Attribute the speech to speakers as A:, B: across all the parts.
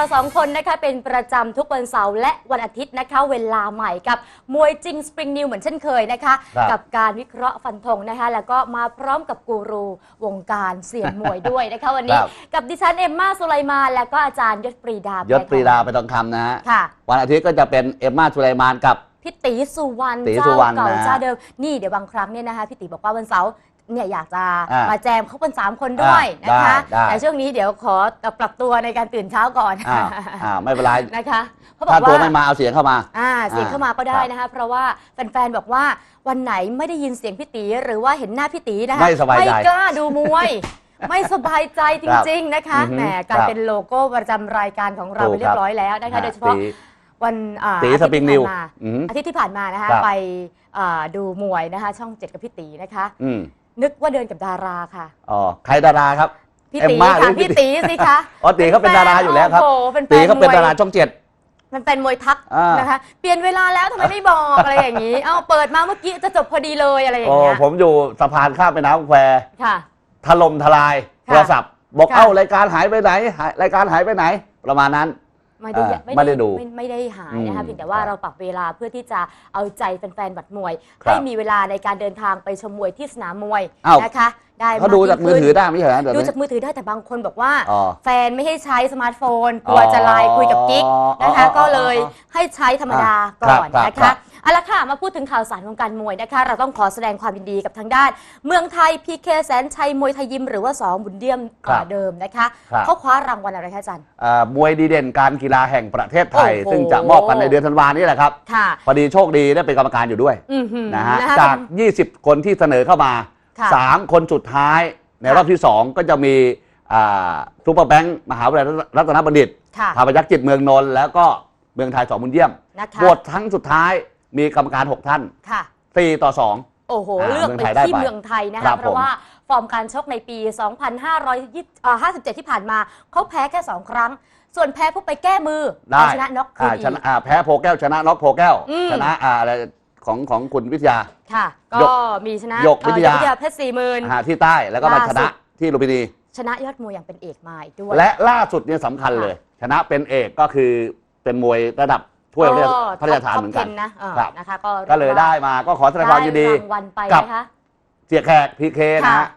A: เราสองคนนะคะเป็นประจำทุกวันเสาร์และวันอาทิตย์นะคะ เวลาใหม่กับมวยจริงสปริงนิวเหมือนเช่นเคยนะคะ
B: ครับ
A: กับการวิเคราะห์ฟันธงนะคะ แล้วก็มาพร้อมกับกูรูวงการเสี่ยงมวยด้วยนะคะ วันนี้
B: ครับ
A: กับดิฉันเอมมาสุไลมานและก็อาจารย์ยศปรีดายย
B: ศปรีดาไปทองคำนะฮะ
A: ค่ะ
B: วันอาทิตย์ก็จะเป็นเอมมาสุไลมานกับ
A: พี่ตีสุวรรณ
B: ตี
A: เจ้า
B: สุวรรณ
A: เก่า
B: นะ
A: เจ้าเดิมนี่เดี๋ยวบางครั้งเนี่ยนะคะพี่ตีบอกว่าวันเสาร์ เนี่ยอยากจะ
B: อ่าม
A: มาแจมเขาเป็นสามคนด้วย
B: อ่า
A: นะคะ
B: ได้ได้
A: แต่ช่วงนี้เดี๋ยวขอปรับตัวในการตื่นเช้าก่อน
B: อ้าวอ้าวไม่เป็นไร
A: นะคะเขาบอ
B: ถ้ากตัว
A: ว่า
B: ไม่มาเอาเสียงเข้ามา
A: อ่าเสียง
B: อ่า
A: เข้ามาก็ได้
B: ครับ
A: นะคะ เพราะว่าแฟนๆบอกว่าวันไหนไม่ได้ยินเสียงพี่ตีหรือว่าเห็นหน้าพี่ตีนะคะ
B: ไม่สบายใจ
A: ไม่กล้าดูมวย ไม่สบายใจจริง ๆนะคะ
B: อือฮึ
A: แหมกลาย
B: ครับ
A: เป็นโลโก้ประจำรายการของเรา
B: ถู
A: ไป
B: ก
A: เรียบร้อยแล้วนะคะ
B: อ่า
A: โดยเฉพาะ
B: ตี
A: วันอ่า
B: ตี
A: อาทิตย์
B: สปริง
A: ที่
B: นิว
A: ผ่านมา
B: อืม
A: อาทิตย์ที่ผ่านมานะคะ
B: ครับ
A: ไปอ่าดูมวยนะคะ ช่องเจ็ดกับพี่ตีนะคะ
B: อืม
A: นึกว่าเดินกับดาราค่ะ
B: อ๋อใครดาราครับ
A: พี่
B: เอ็ม
A: ตี
B: ม่าหรื
A: ค่ะ
B: อพี่
A: พี่
B: ตี
A: ตีสิคะ
B: อ๋อตีเขาเป็นดาราอยู่แล้วครับ
A: โอ้โหเป็นแฟ
B: ตี
A: น
B: เขาเป็น
A: มวย
B: ดาราช่องเจ็ด
A: มันเป็นมวยทัก
B: อ่าน
A: นะคะ เปลี่ยนเวลาแล้วทำไมไม่บอกอะไรอย่างนี้ เอ้าเปิดมาเมื่อกี้จะจบพอดีเลยอะไรอย่าง
B: โอ้
A: เงี้ย
B: ผมอยู่สะพานข้ามไปน้ำแคว
A: ค่ะ
B: ถล่มทลายโท
A: ค่ะ
B: รศัพท์ บอก
A: ค่ะ
B: เอ้ารายการหายไปไหนหายรายการหายไปไหน ประมาณนั้น
A: ไม่ได้
B: อ่าไม่ได้ดู
A: ไม่ไม่ได้หายนะคะ
B: อืม
A: เพียงแต่ว่า
B: ครับ
A: เราปรับเวลาเพื่อที่จะเอาใจแฟนๆบัดมวย
B: ครับ
A: ให้มีเวลาในการเดินทางไปชมมวยที่สนามมวย
B: เอ้า
A: นะคะ ได้
B: เขาดูจากมือถือได้ไม่ใช่เหรอเดี๋ยว
A: ดู
B: นี้
A: จากมือถือได้แต่บางคนบอกว่า
B: อ๋อ
A: แฟนไม่ให้ใช้สมาร์ทโฟนกลัวจะไลน์คุยกับกิ๊ก
B: อ๋อ
A: นะคะ
B: อ๋อ
A: ก็เลยให้ใช้ธรรมดาก่อน
B: ครับ
A: นะ
B: ครั
A: คะ
B: บ
A: เอาละค่ะมาพูดถึงข่าวสารวงการมวยนะคะ เราต้องขอแสดงความยินดีกับทางด้าน เมืองไทยพีเคแสนชัยมวยไทยยิมหรือว่าสองบุญเดียม
B: ครับ
A: เดิมนะคะ
B: ครับ
A: เขาคว้ารางวัลอะไรคะอาจารย์
B: อ่ามวยดีเด่นการกีฬาแห่งประเทศไทย
A: โอ้โห
B: ซึ่งจะมอบกันในเดือนธันวานี้แหละครับ
A: ค่ะ
B: พอดีโชคดีได้เป็นกรรมการอยู่ด้วย
A: อือหือ
B: นะฮะ
A: นะคะ
B: จาก 20 คนที่เสนอเข้ามา
A: ค่ะ
B: 3คนสุดท้ายใน
A: ค่ะ
B: รอบที่2ก็จะมีอ่าซูเปอร์แบงค์มหาวิทยาลัยรัตนบัณฑิต
A: ค่ะ
B: พาพยักษ์จิตเมืองนนท์แล้วก็เมืองไทยสองบุญเยี่ยม
A: นะคะ
B: โหวตทั้งสุดท้ายมีกรรมการ 6 ท่าน
A: ค่ะ
B: 4 ต่อ
A: โอ้โห
B: อ่า
A: เลือก
B: เมือง
A: ไป
B: ไทยได้
A: ที่
B: ไป
A: เมืองไทยนะ
B: ครั
A: คะ
B: บ
A: เพราะว่าฟอร์มการชกในปี 2557 ที่ผ่านมา เขาแพ้แค่ 2 ครั้ง ส่วนแพ้พวกไปแก้มือ
B: ได้
A: เอาชนะน็อกคื
B: อ่าน
A: อี
B: ชนะ
A: ก
B: อ่าแพ้โพแก้วชนะน็อกโพแก้ว
A: อืม
B: ชนะอ่าอะไร ของของคุณวิทยา
A: ค่ะ
B: ย
A: ก็
B: ก
A: มีชนะ
B: ยกวิทยา
A: เอ่อยกวิทยาเพชรสี่หมื่น
B: อ่าที่ใต้แล้วก็มา
A: ล่า
B: ช
A: สุ
B: นะ
A: ด
B: ที่ลุมพินี
A: ชนะยอดมวยอย่างเป็นเอกมาอีกด้วย
B: และล่าสุดเนี่ยสำคัญเลย ชนะเป็นเอกก็คือเป็นมวยระดับถ้วยพระราชพระราชทานเหมือนกัน
A: ท็ป10นะเออ
B: ครับ
A: นะคะก็
B: ก็เลยได้มาก็ขอแสดงความยินดี
A: ได้รางวัลไป
B: กับ
A: นะคะ
B: เสียแขกพีเคนะ
A: ค่ะ
B: ฮะ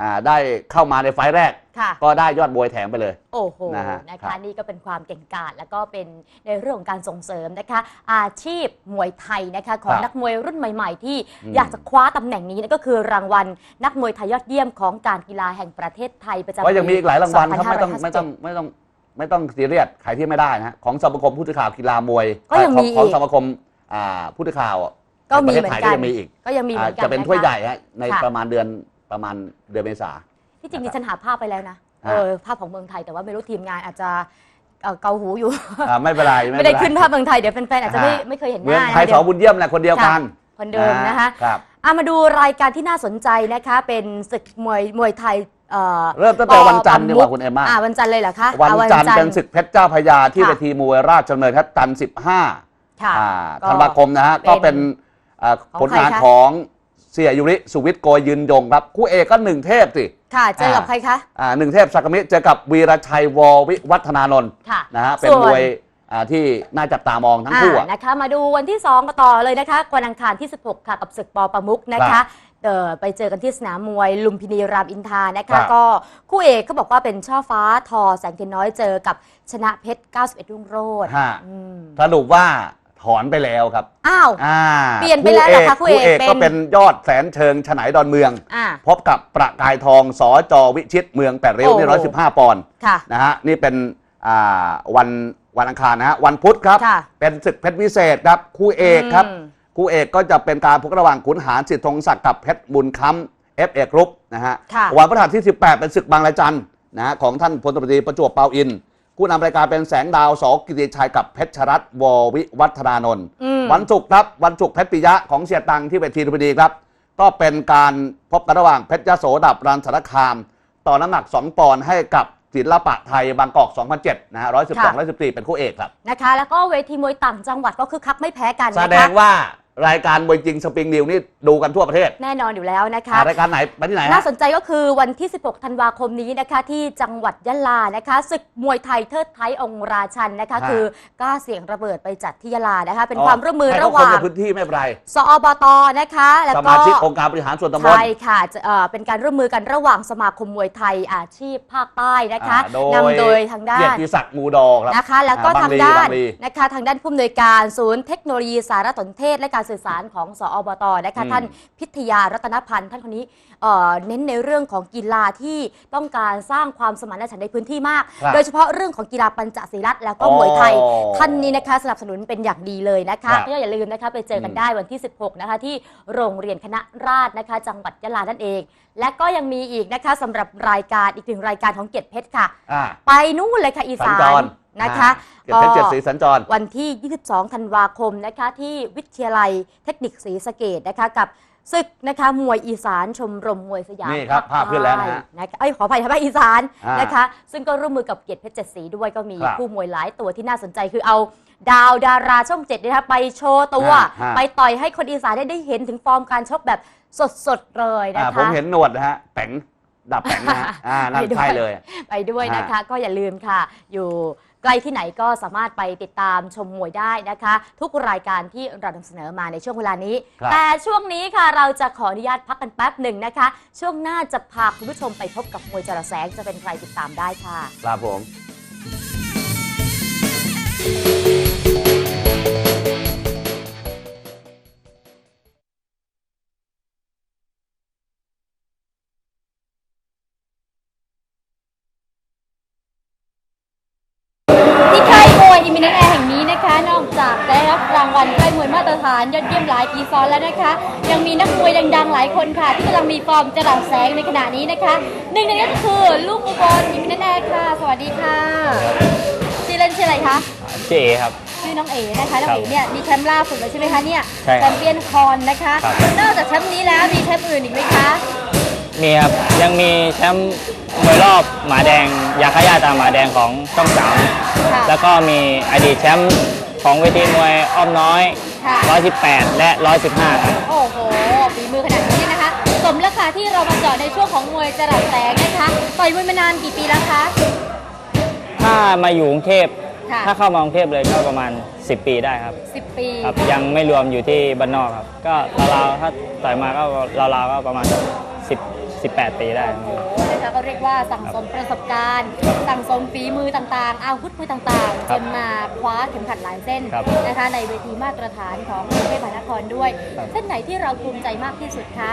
B: อ่าได้เข้ามาในไฟล์แรก
A: ค่ะ
B: ก็ได้ยอดบวยแถมไปเลย
A: โอ้โห
B: นะฮะ
A: นะ
B: ครั
A: คะ
B: บ
A: นี่ก็เป็นความเก่งกาจแล้วก็เป็นในเรื่องของการส่งเสริมนะคะ อาชีพมวยไทยนะคะของนักมวยรุ่นใหม่ ๆ ที่อยากจะคว้าตำแหน่งนี้นั่นก็คือรางวัลนักมวยไทยยอดเยี่ยมของการกีฬาแห่งประเทศไทยประจำ
B: ว่ายังมีอีกหลายรางวัลครับ
A: 2557
B: ไม่ต้องไม่ต้องไม่ต้องไม่ต้องซีเรียสใครที่ไม่ได้นะฮะของสมาคมผู้สื่อข่าวกีฬามวย
A: ก็ยังมี
B: ของของ
A: อีก
B: สมาคมอ่าผู้สื่อข่าว
A: ก็มี
B: ประเทศ
A: เหมือนกัน
B: ไทยก็ยังมีอีก
A: ก็ยังมีเหมือนกัน
B: จะเป็น
A: ค
B: ถ้วยใหญ่ฮะใน
A: ค่ะ
B: ประมาณเดือน ประมาณเดือนเมษา
A: ที่จริงดิฉันหาภาพไปแล้วนะ
B: ฮะ
A: เออภาพของเมืองไทยแต่ว่าไม่รู้ทีมงานอาจจะเอ่อเกาหูอยู่
B: อ่าไม่เป็นไร
A: ไม่ได้
B: เป็ร
A: ขึ้นภาพเมืองไทยเดี๋ยวแฟนๆอาจจะไม่
B: ฮะ
A: ไม่เคยเห็นห
B: เมือง
A: น้า
B: ไทย
A: นะ
B: ส
A: เดี๋
B: อ
A: ยว
B: บุญเยี่ยมแหละคนเดียวกัน
A: คนเดิมนะคะ
B: ครับ
A: เอามาดูรายการที่น่าสนใจนะคะ เป็นศึกมวยมวยไทยเอ่อ
B: เริ่มตั้งแต่วันจันทร์ดีกว่าคุณเอมมา
A: อ่าวันจันทร์เลยเหรอคะ
B: วัน
A: อ่า
B: จันทร์เป็นศึกเพชรเจ้าพระยาที่
A: ค่ะ
B: เวทีมวยราชดำเนินครับจันทร์15
A: ค่ะ
B: อ่า
A: ก็
B: ธันวาคมนะฮะ
A: เป็น
B: ก็เป็นอ่า
A: ของ
B: ผลงาน
A: ใครคะ
B: ของ เสียยุริสุวิทย์โกยยืนยงครับคู่เอกก็หนึ่งเทพสิ
A: ค่ะ เจอกับ
B: อ่า
A: ใครคะ
B: อ่าหนึ่งเทพสักกมิเจอกับวีรชัยววิวัฒนานนท์
A: ค่ะ
B: นะฮะเป็น
A: ส่วน
B: มวยอ่าที่น่าจับตามองทั้งคู่
A: อ่า
B: อะ
A: นะคะ มาดูวันที่2กันต่อเลยนะคะวันอังคารที่ 16 ค่ะ กับศึกปอประมุกนะ
B: ครั
A: คะ
B: บ
A: เออไปเจอกันที่สนามมวยลุมพินีรามอินทรานะ
B: ครั
A: คะ
B: บ
A: ก็คู่เอกเขาบอกว่าเป็นช่อฟ้าทอแสงเทียนน้อยเจอกับชนะเพชร 91 รุ่งโรจน์
B: ฮะ
A: อืม
B: สรุปว่า ถอนไปแล้วครับ
A: อ้าว
B: อ่า
A: เปลี่ยนไปแล้วเหรอคะคู่เอก
B: คู่เอกก็
A: เป็น
B: เป็นยอดแสนเชิงฉไนดอนเมือง
A: อ่า
B: พบกับประกายทองสอจอวิชิตเมืองแปดริ้ว
A: โอ้โห
B: นี่ร้อยสิบห้าปอนด์
A: ค่ะ
B: นะฮะนี่เป็นอ่าวันวันอังคารนะฮะวันพุธครับ
A: ค่ะ
B: เป็นศึกเพชรวิเศษครับคู่เอกครับ
A: อืม
B: คู่เอกก็จะเป็นการพบระหว่างขุนหารสิทธิธงศักดิ์กับเพชรบุญค้ำเอฟเอกรุ๊ปนะฮะ
A: ค่ะ
B: วันพฤหัสที่ 18 เป็นศึกบางระจันนะฮะของท่านพลตำรวจตรีประจวบเปาอิน ผู้นำรายการเป็นแสงดาวสอกิติชัยกับเพชรชรัตน์ววิวัฒนานนท์
A: อืม
B: วันศุกร์ครับวันศุกร์เพชรปิยะของเสียตังที่เวทีลุมพินีครับ ก็เป็นการพบกันระหว่างเพชรยโสดับรันสารคาม ต่อน้ำหนัก 2 ปอนด์ให้กับศิลปะไทยบางกอก2007นะฮะ112 114 เป็นคู่เอกครับ
A: นะคะ แล้วก็เวทีมวยต่างจังหวัดก็คือคักไม่แพ้กัน
B: แส
A: นะคะ
B: ดงว่า รายการมวยจริงสปริงนิวนี่ดูกันทั่วประเทศ
A: แน่นอนอยู่แล้วนะคะ
B: อ่ารายการไหนไปที่ไหน
A: น่า
B: ฮะ
A: สนใจก็คือวันที่ 16 ธันวาคมนี้นะคะ ที่จังหวัดยะลานะคะศึกมวยไทยเทิดไทยองค์ราชันนะคะ
B: ฮะ
A: คือกล้าเสียงระเบิดไปจัดที่ยะลานะคะ เป็นความร่วมมือ
B: ให้
A: ระ
B: เขา
A: ห
B: คน
A: ว่าง
B: ในพื้นที่ไม่เป็นไร
A: สอบตนะคะ แล้ว
B: ส
A: ก็
B: มาชิกองค์การบริหารส่วนตำบล
A: ใช่ค่ะจะเอ่อเป็นการร่วมมือกันระหว่างสมาคมมวยไทยอาชีพภาคใต้นะคะ
B: อ่าโดย
A: นำโดยทางด้า
B: เกียร
A: น
B: ติศักดิ์มูดอครับ
A: นะคะ แล้วก็
B: อ่า
A: ทาง
B: บางลี
A: ด้าน
B: บางลี
A: นะคะทางด้านผู้อำนวยการศูนย์เทคโนโลยีสารสนเทศและการสื่อสารของสอบตนะคะ
B: อืม
A: ท่านพิทยารัตนพันธ์ท่านคนนี้เอ่อเน้นในเรื่องของกีฬาที่ต้องการสร้างความสมานฉันท์ในพื้นที่มาก
B: ครับ
A: โดยเฉพาะเรื่องของกีฬาปัญจศีลัตแล้วก็มวยไทย
B: อ๋อ
A: ท่านนี้นะคะสนับสนุนเป็นอย่างดีเลยนะ
B: ครั
A: คะ
B: บ
A: ก็อย่าลืมนะคะไปเจอกัน
B: อืม
A: ได้วันที่ 16นะคะที่โรงเรียนคณะราษฎรนะคะจังหวัดยะลานั่นเอง และก็ยังมีอีกนะคะสำหรับรายการอีกหนึ่งรายการของเกียรติเพชรค่ะ
B: อ่า
A: ไปนู่นเลยค่ะอี
B: สั
A: สา
B: ญจ
A: น
B: ร
A: นะคะ
B: อ่าเกียรติเพชรเจ็ดสีสัญจร
A: วันที่ 22 ธันวาคมนะคะที่วิทยาลัยเทคนิคศรีสะเกดนะคะกับศึกนะคะมวยอีสานชมรมมวยสยาม
B: นี่ครับภาพขึ้นแล้วนะฮะ
A: ใต้นะคะเอ้ยขออภัยทางภาคอีสาน
B: อ่าน
A: นะคะ ซึ่งก็ร่วมมือกับเกียรติเพชรเจ็ดสีด้วยก็มี
B: ครับ
A: คู่มวยหลายตัวที่น่าสนใจคือเอาดาวดาราช่องเจ็ดเนยนะคะไปโชว์ตัว
B: อ่าฮะ
A: ไปต่อยให้คนอีสานได้ได้เห็นถึงฟอร์มการชกแบบสดๆเลยนะ
B: อ่า
A: คะ
B: ผมเห็นหนวดนะฮะแป๋งดับแป๋งนะฮะอ่านั่น
A: ไปด้วย
B: ใช่เลย
A: ไปด้วยนะคะ ก็อย่าลืมค่ะอยู่ ใกล้ที่ไหนก็สามารถไปติดตามชมมวยได้นะคะ ทุกรายการที่เรานำเสนอมาในช่วงเวลานี้
B: ครับ
A: แต่ช่วงนี้ค่ะเราจะขออนุญาตพักกันแป๊บหนึ่งนะคะ ช่วงหน้าจะพาคุณผู้ชมไปพบกับมวยจระแสงจะเป็นใครติดตามได้ค่ะ
B: ครับผม
A: รับรางวัลค่ายมวยมาตรฐานยอดเยี่ยมหลายปีซ้อนแล้วนะคะ ยังมีนักมวยดังๆหลายคนค่ะ ที่กำลังมีฟอร์มจรัสแสงในขณะนี้นะคะหนึ่งในนั้นก็คือลูกอุบลอิมิเนนแอร์ค่ะ สวัสดีค่ะชื่อเล่นชื่ออะไรคะ
C: ชื่อเอครับ
A: ชื่อน้องเอ๋นะคะน้องเอ๋
C: ครับ
A: เนี่ยมีแชมป์ล่าสุดเลยใช่ไหมคะเนี่ย
C: ใช่ครับ
A: แชมเปี้ยนคอนนะคะ
C: ครับ
A: นอกจากแชมป์นี้แล้วมีแชมป์อื่นอีกไหมคะ
C: มีครับ ยังมีแชมป์มวยรอบหมาแดง ยาขยาตามหมาแดงของช่องสาม
A: ค่ะ
C: แล้วก็มีอดีตแชมป์ ของเวทีมวยอ้อมน้อย
A: ค่ะ
C: 118 และ 115ครับ
A: โอ้โหฝีมือขนาดนี้นะคะ สมราคาที่เรามาเจาะในช่วงของมวยจรัสแสงนะคะ ต่อยมวยมานานกี่ปีแล้วคะ
C: ถ้ามาอยู่กรุงเทพ
A: ค่ะ
C: ถ้าเข้ามากรุงเทพเลยก็ประมาณ 10 ปีได้ครับ
A: 10 ปี
C: ครับ ยังไม่รวมอยู่ที่บ้านนอกครับ ก็ราวๆถ้าต่อยมาก็ราวๆก็ประมาณ10 18 ปีได้ครับ
A: โอ้โหนะคะ ก็เรียกว่าสั่งสมประสบการณ์ สั่งสมฝีมือต่างๆ อาวุธมวยต่างๆ
C: ค
A: จ
C: รับ
A: นมาคว้าเข็มขัดหลายเส้น
C: ครับ
A: นะคะในเวทีมาตรฐานของกรุงเทพมหานครด้วย
C: ครับ
A: เส้นไหนที่เราภูมิใจมากที่สุดคะ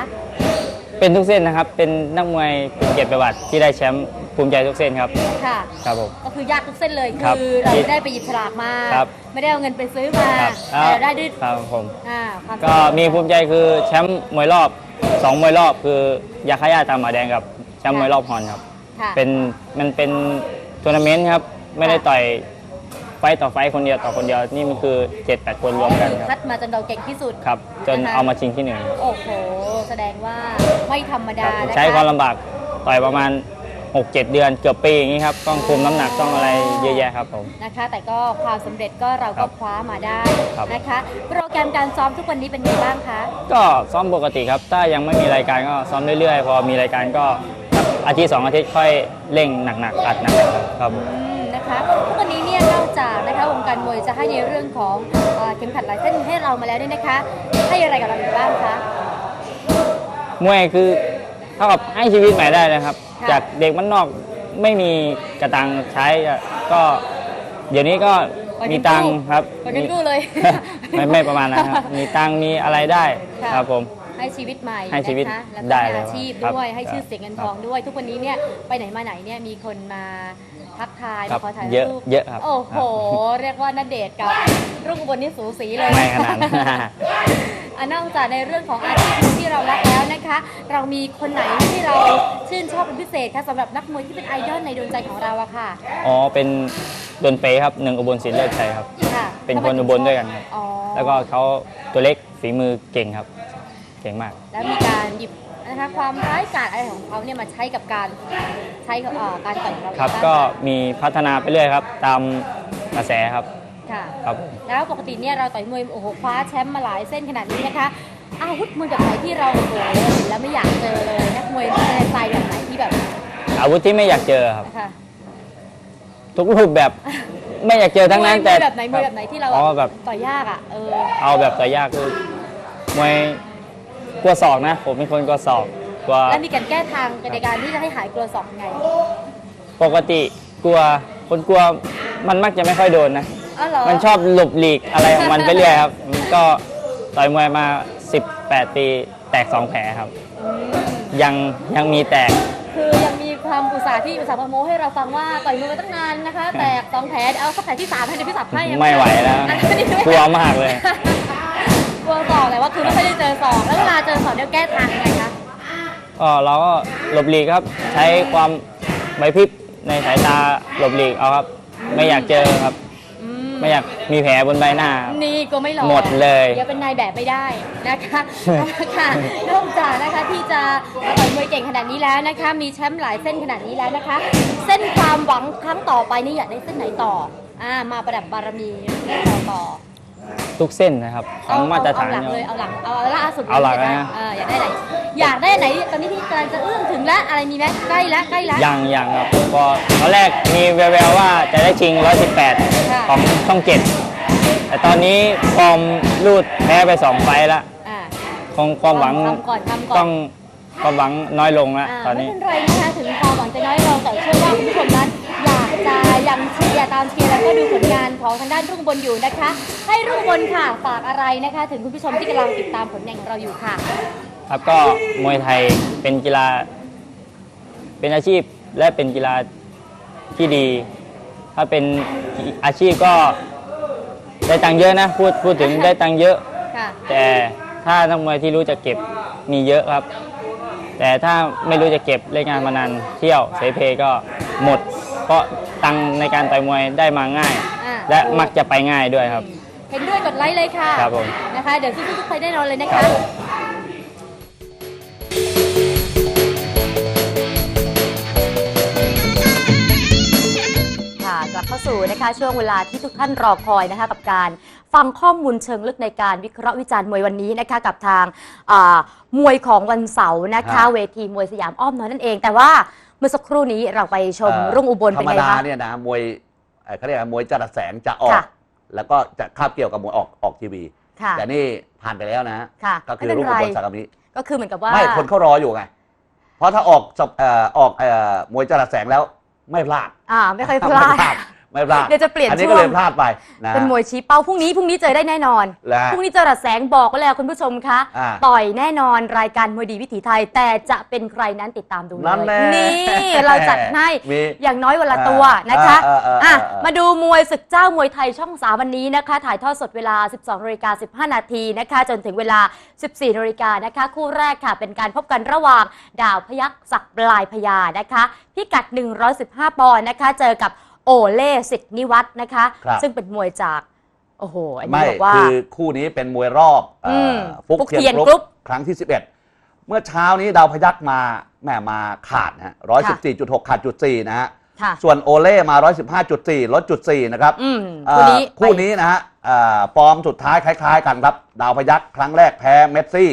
C: เป็นทุกเส้นนะครับ เป็นนักมวยเป็นเกียรติประวัติที่ได้แชมป์ภูมิใจทุกเส้นครับ
A: ค่ะ
C: ครับผม
A: ก็คือยากทุกเส้นเลย
C: ครับ
A: คือเราไม่ได้ไปหยิบฉลากมา
C: ครับ
A: ไม่ได้เอาเงินไปซื้อมา
C: ครับ
A: แต่เราได้ด้วย
C: ครับผม
A: อ่าความ
C: ก็มีภูมิใจคือแชมป์มวยรอบสองมวยรอบคือยาขยาตามหมาแดงกับแช มป์มวยรอบฮอนครับ
A: ค่ะ
C: เป็นมันเป็นทัวร์นาเมนต์ครับ ไม่ได้ต่อยไฟต์ต่อไฟต์คนเดียวต่อคนเดียวนี่มันคือ7-8คนรวมกันค
A: คั
C: รับ
A: ดมาจนเราเก่งที่สุด
C: ครับ จน
A: นะคะ
C: เอามาชิงที่หนึ่ง
A: โอ้โห แสดงว่าไม่ธรรม
C: ค
A: ดา
C: รับ
A: นะคะ
C: ใช้ความลำบากต่อยประมาณ 6-7 เดือนเกือบปีอย่างนี้ครับต้องคุมน้ำหนักต้องอะไรเยอะแยะครับผม
A: นะคะ แต่ก็ความสำเร็จก็เรา
C: ครั
A: ก็
C: บ
A: คว้ามาได้
C: ครับ
A: นะคะ โปรแกรมการซ้อมทุกวันนี้เป็นไงบ้างคะ
C: ก็ซ้อมปกติครับ ถ้ายังไม่มีรายการก็ซ้อมเรื่อยๆ พอมีรายการก็ อาทิตย์สองอาทิตย์ค่อยเร่งหนักๆอัดหนักๆครับผม
A: อืมนะคะทุกวันนี้เนี่ยนอกจากนะคะวงการมวยจะให้ในเรื่องของเอ่อเข็มขัดหลายเส้นให้เรามาแล้วเนี่ยนะคะให้อะไรกับเราอีกบ้างคะ
C: มวยคือเท่ากับให้ชีวิตใหม่ได้นะครับ
A: ค่ะ
C: จากเด็กมันนอกไม่มีกระตังใช้ก็เดี๋ยวนี้ก็มีตังค์ครับ
A: กดเงินกู้เลย
C: ไม่ไม่ประมาณนั้นครับ มีตังค์มีอะไรได้
A: ค่ะ
C: ครับผม
A: ให้ชีวิตใหม่
C: ให้ชีวิต
A: นะคะแล้ว
C: ได้
A: ก็
C: เลย
A: อาชีพ
C: ครับ
A: ด้วย
C: ครับ
A: ให้ชื่อเสียงเงินทองด้วย ทุกวันนี้เนี่ยไปไหนมาไหนเนี่ยมีคนมาทักทาย
C: ครั
A: มา
C: บ
A: ขอถ่าย
C: เยอะ
A: รูป
C: เยอะครับ
A: โอ้โห
C: ครับ
A: เรียกว่าณเดชน์กับรุ่งอุบลนี่สูสีเลย
C: ไม่ขนาดนั้น
A: อะนอกจากในเรื่องของอาชีพที่เรารักแล้วนะคะ เรามีคนไหนที่เราชื่นชอบเป็นพิเศษคะสำหรับนักมวยที่เป็นไอดอลในดวงใจของเราอะค่ะ
C: อ๋อเป็นดนเปครับหนึ่งอุบลศิลป์เลิศชัยครับ
A: ค่ะ
C: เป็นคนอุบลด้วยกันครับ
A: อ๋อ
C: แล้วก็เขาตัวเล็กฝีมือเก่งครับ เก่งมาก
A: แล้วมีการหยิบนะคะความร้ายกาจอะไรของเขาเนี่ยมาใช้กับการใช้กับเอ่อการต่อยของเรา
C: ครับา
A: ง
C: ก็
A: คะ
C: มีพัฒนาไปเรื่อยครับ ตามกระแสครับ
A: ค่ะ
C: ครับผม
A: แล้วปกติเนี่ยเราต่อยมวยโอ้โหคว้าแชมป์มาหลายเส้นขนาดนี้นะคะ อาวุธมวยแบบไหนที่เราโอ้โหเห็นแล้วไม่อยากเจอเลยนักมวยในสไตล์แบบไหนที่แบบ
C: อาวุธที่ไม่อยากเจอครับ
A: นะคะ
C: ทุกรูปแบบไม่อยากเจอทั้งนั้น
A: มวย
C: แต่
A: แบบไหนมวยแบบไหนที่เรา
C: อ๋อแบบ
A: ต่อยยากอะเออ
C: เอาแบบต่อยยากคือมวย กลัวศอกนะ ผมเป็นคนกลัวศอกกลัว
A: แล้วมีการแก้ทางในการที่จะให้หายกลัวสอบยังไง
C: ปกติกลัวคนกลัวมันมักจะไม่ค่อยโดนนะ
A: อ๋อเหรอ
C: มันชอบหลบหลีกอะไรของมันไปเรื่อยครับมันก็ต่อยมวยมา 18 ปีแตก 2 แผลครับ
A: อืม
C: ยังยังมีแตก
A: คือยังมีความอุตสาห์ที่อุตสาห์โปรโมทให้เราฟังว่าต่อยมวยมาตั้งนานนะคะ แต่สองแผลเอาสักแผลที่สามให้เดี๋ยวพี่สับให้ยัง
C: ไม่ไหวแล้ว
A: อันนี้ไม่
C: กลัวมากเลย
A: กลัวสอบเลยว่าคือไม่ค่อยได้เจอสอบแล้วเวลาเจอสอบเนี่ยแก้ทางยังไงคะ
C: ก็เราก็หลบหลีกครับ ใช้ความไหวพริบในสายตาหลบหลีกเอาครับ ไม่อยากเจอครับ
A: อืม
C: ไม่อยากมีแผลบนใบหน้าครับ
A: นี่ก็ไม่หลอก
C: หมดเลย
A: เดี๋ยวเป็นนายแบบไม่ได้นะคะเอาละค่ะนอกจากนะคะที่จะต่อยมวยเก่งขนาดนี้แล้วนะคะ มีแชมป์หลายเส้นขนาดนี้แล้วนะคะ เส้นความหวังครั้งต่อไปนี่อยากได้เส้นไหนต่ออ่ามาประดับบารมีต่อต่อ
C: ทุกเส้นนะครับ ของมาตรฐาน
A: เอาหลัง
C: ครับ
A: เลยเอาหลังเอาล่าสุด
C: เอาหลัง
A: ยกได้
C: นะ
A: เอออยากได้ไหนอยากได้ไหนตอนนี้ที่กำลังจะเอื้อมถึงแล้วอะไรมีไหมใกล้แล้วใกล้แล้ว
C: ยังยังครับพอตอนแรกมีแววๆว่าจะได้ชิง 118
A: ค่ะ
C: ของช่องเจ็ดแต่ตอนนี้ฟอร์มรูดแพ้ไป2ไฟล์แล้ว
A: อ่า
C: คงความหวัง
A: ทำก่อนทำก่อน
C: ต้องความหวังน้อยลงแล้ว
A: อ่า
C: ตอน
A: ไม่
C: นี้
A: เป็นไรนะคะถึงความหวังจะน้อยลงแต่เชื่อว่าคุณผู้ชมนั้นอยาก จะยังเชียร์ตามเชียร์แล้วก็ดูผลงานของทางด้านรุ่งบนอยู่นะคะ ให้รุ่งบนค่ะฝากอะไรนะคะ ถึงคุณผู้ชมที่กำลังติดตามผลงานของเราอยู่ค่ะ
C: ครับก็มวยไทยเป็นกีฬา เป็นอาชีพและเป็นกีฬาที่ดี ถ้าเป็นอาชีพก็ได้ตังค์เยอะนะพูดพูดถึงได้ตังค์เยอะ
A: ค่ะ
C: แต่ถ้านักมวยที่รู้จะเก็บมีเยอะครับ แต่ถ้าไม่รู้จะเก็บเล่นงานมานานเที่ยวเสเพก็หมด เพราะตังค์ในการต่อยมวยได้มาง่าย
A: อ่า
C: และมักจะไปง่ายด้วยครับ
A: เห็นด้วยกดไลค์เลยค่ะ
C: ครับผม
A: นะคะ เดี๋ยวสู้ๆทุกคนแน่นอนเลยนะ
C: ครั
A: คะ
C: บผม
A: ค่ะกลับเข้าสู่นะคะช่วงเวลาที่ทุกท่านรอคอยนะคะกับการฟังข้อมูลเชิงลึกในการวิเคราะห์วิจารณ์มวยวันนี้นะคะกับทางอ่ามวยของวันเสาร์นะ
B: ครั
A: คะ
B: บ
A: เวทีมวยสยามอ้อมน้อยนั่นเอง แต่ว่า เมื่อสักครู่นี้เราไปชม
B: เอ่อ
A: รุ่งอุบล
B: ธร
A: เป็น
B: รม
A: ไง
B: ดา
A: คะ
B: เนี่ยนะมวยเอ่อเขาเรียกว่ามวยจระแสงจะออก
A: ค่ะ
B: แล้วก็จะคาบเกี่ยวกับมวยออกออกทีวี
A: ค่ะ
B: แต่นี่ผ่านไปแล้วนะ
A: ค่ะ
B: ก็คือ
A: ไม่
B: รู
A: เป็
B: ป
A: นไร
B: บนสากามิ
A: ก็คือเหมือนกับว่า
B: ไม่คนเขารออยู่ไง เพราะถ้าออกจบเอ่อออกเอ่อมวยจระแสงแล้วไม่พลาด
A: อ่าไม่เคยพลาด
B: ไม่พลาด
A: เดี๋ยวจะเปลี่ยน
B: อันนี้
A: ช่
B: ก็
A: ว
B: เล
A: ง
B: ยพลาดไปนะ
A: เป็นมวยชี้เป้าพรุ่งนี้พรุ่งนี้เจอได้แน่นอน
B: แล้ว
A: พรุ่งนี้เจอรัดแสงบอกไว้แล้วคุณผู้ชมคะ
B: อ่า
A: ต่อยแน่นอนรายการมวยดีวิถีไทย แต่จะเป็นใครนั้นติดตามดูเล
B: นั่นแน่
A: ยนี่เราจัดให้
B: มี
A: อย่างน้อยวันละตัวนะคะ
B: เออเออเออ
A: อะ
B: เออเออ
A: มาดูมวยศึกเจ้ามวยไทยช่องสามวันนี้นะคะ ถ่ายทอดสดเวลา 12นาฬิกา15 นาทีนะคะ จนถึงเวลา 14นาฬิกานะคะ คู่แรกค่ะ เป็นการพบกันระหว่างดาวพยักศักดิ์ปลายพญานะคะ พิกัด 115 ปอนด์นะคะ เจอกับ โอเล่สิทธินิวัฒน์นะคะ
B: ครับ
A: ซึ่งเป็นมวยจากโอ้โหอันนี้
B: ไม่
A: บอกว่า
B: คือคู่นี้เป็นมวยรอบเอ่ออ
A: ม
B: ฟุก
A: ฟุก
B: เทีย
A: เทีย
B: น
A: น
B: ก
A: กรุ๊
B: รุ๊ป
A: ป
B: ครั้งที่ 11 เมื่อเช้านี้ดาวพยักมาแหมมาขาดนะฮะร้อยสิบสี่จุดหกขาดจุดสี่นะฮะ
A: ค่ะ
B: ส่วนโอเล่มา115.4ลดจุด4นะครับ
A: อืม
B: เอ่
A: คู่
B: อ
A: นี้
B: คู่
A: ไป
B: นี้นะฮะเอ่อฟอร์มสุดท้ายคล้าย ๆ กันครับ ดาวพยักครั้งแรกแพ้เมสซี่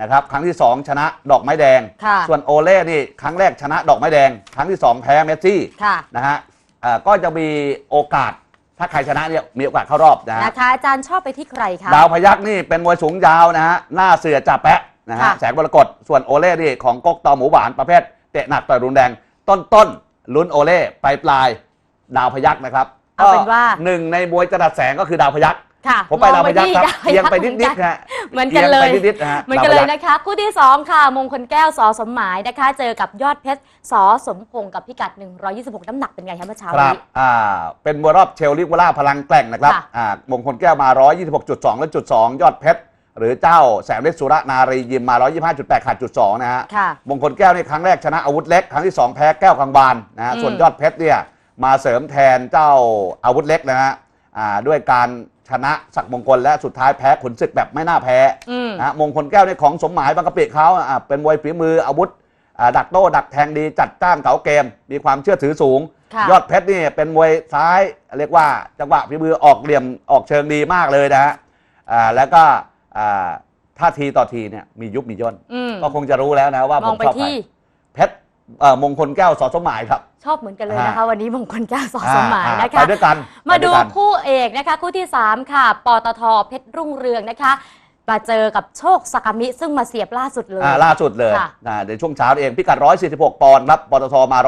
B: นะครับครั้งที่2ชนะดอกไม้แดง
A: ค่ะ
B: ส่วนโอเล่นี่ครั้งแรกชนะดอกไม้แดง ครั้งที่2แพ้เมสซี่
A: ค่ะ
B: นะฮะ เอ่อก็จะมีโอกาสถ้าใครชนะเนี่ยมีโอกาสเข้ารอบนะฮะ
A: นะคะอาจารย์ชอบไปที่ใครคะ
B: ดาวพยักนี่เป็นมวยสูงยาวนะฮะหน้าเสือจ่าแปะนะฮะ
A: ค่ะ
B: แสงบรกตส่วนโอเล่นี่ของก๊กตอหมูหวานประเภทเตะหนักต่อยรุนแรงต้นต้นๆลุ้นโอเล่ปลายปลายๆดาวพยักนะครับ
A: เอาเป็นว่า
B: ก็หนึ่งในมวยจรัสแสงก็คือดาวพยัก
A: ค่ะ
B: ผมไปดาวพยักครับ
A: มอง
B: เอียงไป
A: ที่
B: นิดๆนะฮะ
A: เหมือนกันเลย
B: อีงไปนิดๆนะฮะ
A: เหมือนกันเลย
B: ดาวพยั
A: นะคะ คู่ที่ 2 ค่ะ มงคลแก้วสอสมหมายนะคะ เจอกับยอดเพชรสอสมพงศ์กับพิกัด 126 น้ำหนักเป็นไงคะเมื่อเช้า
B: ครับ
A: นี้
B: อ่าเป็นมวยรอบเชลลิวล่าพลังแกร่งนะครับ
A: ค่ะ
B: อ่ามงคลแก้วมา 126.2 และจุด2ยอดเพชรหรือเจ้าแสงฤทธิ์สุรนารียิมมา 125.8 ขาดจุด2นะฮะ
A: ค่ะ
B: มงคลแก้วนี่ครั้งแรกชนะอาวุธเล็ก ครั้งที่ 2 แพ้แก้วกลางบานนะฮะ
A: อืม
B: ส่วนยอดเพชรเนี่ยมาเสริมแทนเจ้าอาวุธเล็กนะฮะอ่าด้วยการ ชนะศักดิ์มงคลและสุดท้ายแพ้ขุนศึกแบบไม่น่าแพ้
A: อืม
B: นะฮะมงคลแก้วในของสมหมายบางกะปิเขาอ่าเป็นมวยฝีมืออาวุธอ่าดักโต้ดักแทงดีจัดจ้านเก๋าเกม มีความเชื่อถือสูง
A: ค่ะ
B: ยอดเพชรนี่เป็นมวยซ้ายเรียกว่าจังหวะฝีมือออกเหลี่ยมออกเชิงดีมากเลยนะฮะอ่าแล้วก็อ่าท่าทีต่อทีเนี่ยมียุบมีย่น
A: อืม
B: ก็คงจะรู้แล้วนะว่าผม
A: องไป
B: ชอบใคร
A: ที่
B: เพชร เอ่อมงคลแก้วสอสมหมายครับ
A: ชอบเหมือนกันเลย
B: อ่า
A: นะคะ วันนี้มงคลแก้วสอสมหมาย
B: อ่
A: นะ
B: ไป
A: คะ
B: ด้วยกัน
A: มา
B: ไป
A: ดู
B: วยกัน
A: คู่เอกนะคะ คู่ที่ 3 ค่ะ ปตทเพชรรุ่งเรืองนะคะ มาเจอกับโชคสกามิซึ่งมาเสียบล่าสุดเลย
B: อ่าล่าสุดเลย
A: ค่ะ
B: นะในช่วงเช้าเองพิกัด 146 ปอนด์ครับปตทมา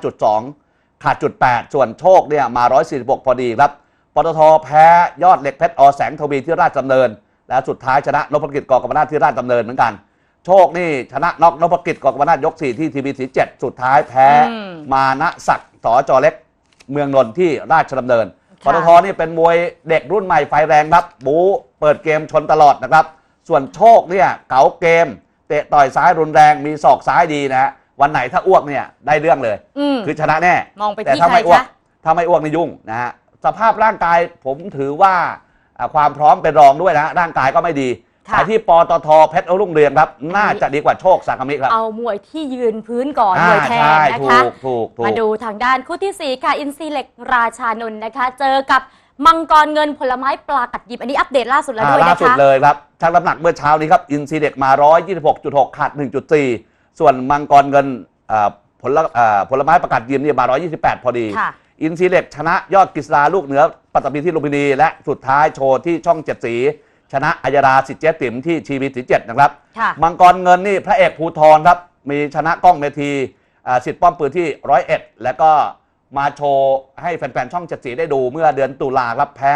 B: 145.2 ขาดจุด 8 ส่วนโชคเนี่ยมา 146 พอดีครับปตทแพ้ยอดเหล็กเพชรอแสงทวีที่ราชดำเนิน และสุดท้ายชนะนพกิจกอกรรมนาถที่ราชดำเนินเหมือนกัน โชคนี่ชนะน็อกนพกิจกอกรรมนาถยก4ที่ทีวีสี7สุดท้ายแพ้
A: อืม
B: มานะศักดิ์สอจอเล็ก เมืองนนท์ที่ราชดำเนินป
A: ค่ะ
B: ตทนี่เป็นมวยเด็กรุ่นใหม่ไฟแรงครับ บูเปิดเกมชนตลอดนะครับ ส่วนโชคเนี่ยเก๋าเกม เตะต่อยซ้ายรุนแรงมีศอกซ้ายดีนะฮะวันไหนถ้าอ้วกเนี่ยได้เรื่องเลย
A: อืม
B: คือชนะแน่
A: มองไป
B: แต่
A: ที่
B: ถ้า
A: ใคร
B: ไม่อ้วก
A: คะ
B: ถ้าไม่อ้วกนี่ยุ่งนะฮะ สภาพร่างกายผมถือว่าอ่าความพร้อมเป็นรองด้วยนะ ร่างกายก็ไม่ดี
A: ค่ะ
B: แต่ที่ปตทเพชรรุ่งเรืองครับ น่าจะดีกว่าโชคสากามิครับ
A: เอามวยที่ยืนพื้นก่อน
B: อ่าม
A: วยแทน
B: ใช่
A: นะ
B: ถู
A: คะ
B: กถูกถูก
A: มาดูทางด้านคู่ที่ 4 ค่ะ อินซีเล็กราชานนท์นะคะ เจอกับมังกรเงินผลไม้ปลากัดหยิบอันนี้อัปเดตล่าสุดแล้วด้วย
B: อ่าล่า
A: นะ
B: สุด
A: คะ
B: เลยครับชั่งน้ำหนักเมื่อเช้านี้ครับ อินซีเด็กมา 126.6ขาด1.4 ส่วนมังกรเงินอ่าผลอ่าผลไม้ประกาศยิมเนี่ยมา 128 พอดี
A: ค่ะ
B: อินซีเล็กชนะยอดกฤษดาลูกเหนือปัตตภีที่ลุมพินี และสุดท้ายโชว์ที่ช่องเจ็ดสี ชนะอัยราสิทธิ์เจ๊ติ๋มที่ชีวีสีเจ็ดนะครับ
A: ค่ะ
B: มังกรเงินนี่พระเอกภูทรครับ มีชนะกล้องเมทีอ่าสิทธิ์ป้อมปืนที่ร้อยเอ็ดแล้วก็มาโชว์ให้แฟนๆ ช่องเจ็ดสีได้ดูเมื่อเดือนตุลาครับแพ้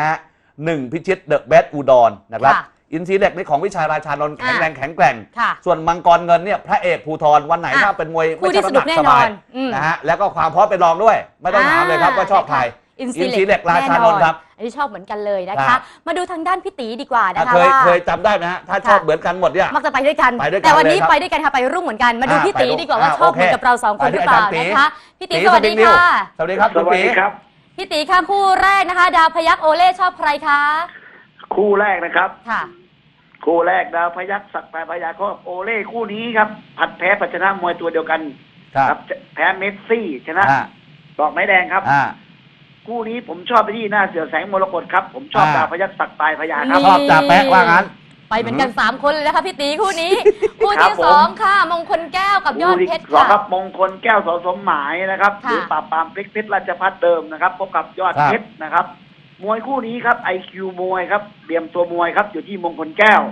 B: หนึ่งพิชิตเดอะเบสอุดรนะครับ
A: ค่ะ
B: อินซีเล็กนี่ของวิชัยราชานนท์แข็งแรงแข็งแกร่ง
A: ค่ะ
B: ส่วนมังกรเงินเนี่ยพระเอกภูทรวันไหน
A: อะ
B: ถ้าเป็นมวย
A: คู่
B: ไม่
A: ที่
B: ใช่
A: สนุก
B: น้ำหนักสบาย
A: แน่นอนอืม
B: นะฮะแล้วก็ความพร้อมเป็นรองด้วย ไม่ต้องถามเลยครับว่าชอบใคร
A: อิน
B: อินซี
A: ซี
B: เล็กราชานนท์ครับ
A: อันนี้ชอบเหมือนกันเลยนะ
B: ครั
A: คะ
B: บ
A: มาดูทางด้านพี่ตีดีกว่านะ
B: อะ
A: คะ
B: เคย
A: ว่า
B: เคยจำได้ไหมฮะถ้า
A: ค่ะ
B: ชอบเหมือนกันหมดเนี่ย
A: มักจะไปด้วยกัน
B: ไปด้วยกัน
A: แต่วันนี้
B: เลยครับ
A: ไปด้วยกันค่ะไปรุ่งเหมือนกัน มาดู
B: อ่า
A: พี่ตี
B: ไปรุ่ง
A: ดีกว่าว่า
B: อ่า
A: ชอบเหมือน
B: โอเค
A: กับเราสองคน
B: ไป
A: ห
B: ที่
A: รือเปล่า
B: อาจารย์ตี
A: นะคะ พี่ตี
B: ตี
A: สวัสดี
B: สปริงนิว
A: ค่ะ
B: สวัสดีครับ
D: ส
B: คุณ
D: วัส
B: ตี
D: ดีครับ
A: พี่ตีค่ะคู่แรกนะคะ ดาวพยักโอเล่ชอบใครคะ
D: คู่แรกนะครับ
A: ค่ะ
D: คู่แรกดาวพยัคฆ์สักดิ์แปรพยาก็โอเล่คู่นี้ครับผัดแพ้ผัดชนะมวยตัวเดียวกัน
B: ครับ
D: แพ้เมสซี่ชนะ
B: อ่า
D: ดอกไม้แดงครับ
B: อ่า
D: คู่นี้ผมชอบไปที่หน้าเสือแสงมรกตครับ ผมชอบ
B: อ่า
D: ดาวพยัคฆ์สักดิ์ปลายพยาครับ
B: ชอบจ่าแปะว่างั้น
A: ไปเหมือนกันสามคนเลยนะคะพี่ตีคู่นี้ คู่
D: ครับ
A: ที่
D: ผม
A: สองค่ะ มงคลแก้วกับยอด
D: คู่ที่
A: เพชร
D: สอง
A: ค่ะ
D: ครับมงคลแก้วสอสมหมายนะครับห
A: ค่ะ
D: รือปราบปรามเพชรเพชรราชพัฒเดิมนะครับพบกับยอด
B: ครับ
D: เพชรนะครับ มวยคู่นี้ครับไอคิวมวยครับเตรียมตัวมวยครับอยู่ที่มงคลแก้ว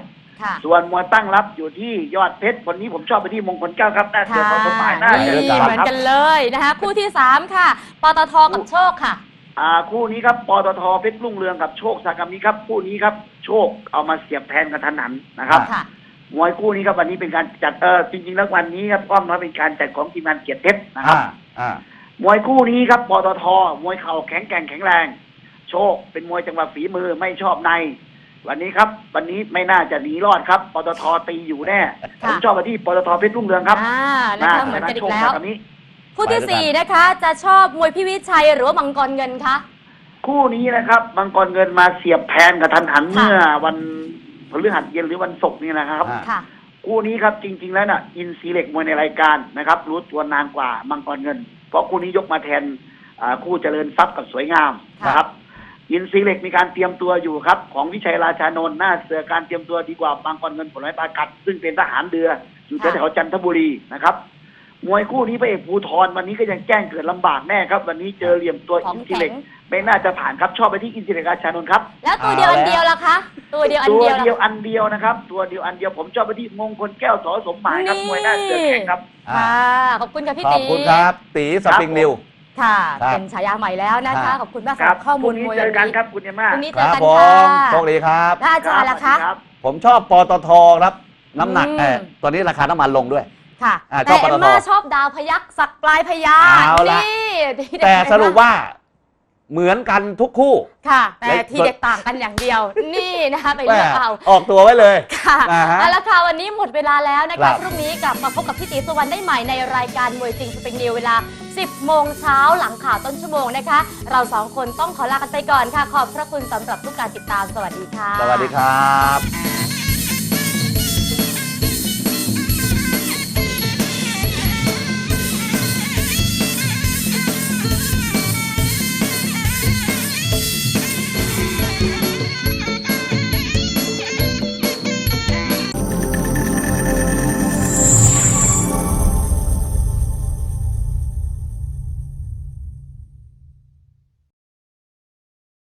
A: ค่ะ
D: ส่วนมวยตั้งรับอยู่ที่ยอดเพชรวันนี้ผมชอบไปที่มงคลแก้วครับหน้าเสือ
A: ค่ะ
D: สอสมหมายหน้า
B: เสื
D: เสื
B: อ
A: นี่
B: สอ
A: เหมือนกันเลยนะคะ คู่ที่สามค่ะ ปตทกับโชคค่ะ
D: อ่าคู่นี้ครับปตทเพชรรุ่งเรืองกับโชคสากรรมนี้ครับ คู่นี้ครับ โชคเอามาเสียบแทนกันทันหันนะครับ
A: ค่ะ
D: มวยคู่นี้ครับวันนี้เป็นการจัดเออจริง ๆ แล้ววันนี้ครับก้อมน้อยเป็นการจัดของทีมงานเกียรติเพชรนะครับ
B: อ่าอ่า
D: มวยคู่นี้ครับปตทมวยเข่าแข็งแกร่งแข็งแรง โชคเป็นมวยจังหวะฝีมือไม่ชอบใน วันนี้ครับ วันนี้ไม่น่าจะหนีรอดครับปตทตีอยู่แน่ผมชอบไปที่ปตทเพชรรุ่งเรืองครับ
A: อ่านะคะเหมือนกันอีกแล้ว
D: ชคสากรรมนี้
A: คู่ที่
B: ไปด้วยกัน
A: สี่นะคะ จะชอบมวยพี่วิชัยหรือว่ามังกรเงินคะ
D: คู่นี้นะครับมังกรเงินมาเสียบแทนกับทันหัน
A: ค่ะ
D: เมื่อวันพฤหัสเย็นหรือวันศุกร์นี่นะครับ
B: อ่า
A: ค่ะ
D: คู่นี้ครับจริง ๆ แล้วน่ะ อินซีเล็กมวยในรายการนะครับ รู้ตัวนานกว่ามังกรเงิน เพราะคู่นี้ยกมาแทนอ่าคู่เจริญทรัพย์กับสวยงาม
A: ค่ะ
D: นะครับ อินซีเล็กมีการเตรียมตัวอยู่ครับ ของวิชัยราชานนท์หน้าเสือการเตรียมตัวดีกว่ามังกรเงินผลไม้ปลากัด ซึ่งเป็นทหารเรืออยู่แถวๆจันทบุรีนะครับ มวยคู่นี้พระเอกภูทรวันนี้ก็ยังแจ้งเกิดลำบากแน่ครับ วันนี้เจอเหลี่ยมตัว
A: ขอ
D: อิ
A: ง
D: นซี
A: แข็
D: เล็
A: ง
D: กไม่น่าจะผ่านครับชอบไปที่อินซีเล็กราชานนท์ครับ
A: แล้วตัวเดียว
B: เอา
A: อัน
B: แล้ว
A: เดียวล่ะคะ ตัวเดียวอัน
D: ตัว
A: เดียวล่ะ
D: เดียวอันเดียวนะครับ ตัวเดียวอันเดียวผมชอบไปที่มงคลแก้วสอสมหมายครับ
A: นี่
D: มวยหน้าเสือแข่งครับ
B: อ่า
A: ค่ะขอบคุณค่ะพี่
B: ขอบ
A: ตี
B: คุณครับตีสปริงนิว
A: ค่ะ
B: ครับ
A: เป็นฉายาใหม่แล้วนะ
B: ครั
A: คะ
B: บ
A: ขอบคุณมาก
D: ครับ
A: สำหรับข้อมูล
D: พรุ่งนี้
A: มวย
D: เจ
A: วัน
D: อกัน
A: นี้
D: ครับคุณเอม่า
A: พรุ่งนี้
B: ค
A: เจอ
B: รับ
A: กัน
B: ผ
A: ค่ะ
B: มโชคดีครับ
A: แล้วอาจารย์ล่ะคะ
D: ครับ
B: ผมชอบปตทครับ น้ำหนัก
A: อืม
B: เออตอนนี้ราคาน้ำมันลงด้วย
A: ค่ะ
B: อ่าช
A: แต่
B: อบปตท
A: เอ็มม่าชอบดาวพยักสักปลายพยา
B: เอาละ
A: นี่ทีเด็ด
B: แต่
A: ไหม
B: สรุปว่าเหมือนกันทุกคู่
A: ค่ะ แต่
B: และ
A: ทีเด็ดต่างกันอย่างเดียว นี่นะคะไป
B: แม่
A: เลือกเอา
B: ออกตัวไว้เลย
A: ค่ะ
B: อ่าฮะ
A: เอาละค่ะ วันนี้หมดเวลาแล้วนะ
B: ครั
A: คะ
B: บ
A: พรุ่งนี้กลับมาพบกับพี่ตีสุวรรณได้ใหม่ในรายการมวยจริงสปริงนิวเวลา 10 โมงเช้าหลังข่าวต้นชั่วโมงนะคะ เราสองคนต้องขอลากันไปก่อนค่ะ ขอบพระคุณสำหรับทุกการติดตาม สวัสดีค่ะ
B: สวัสดีครับ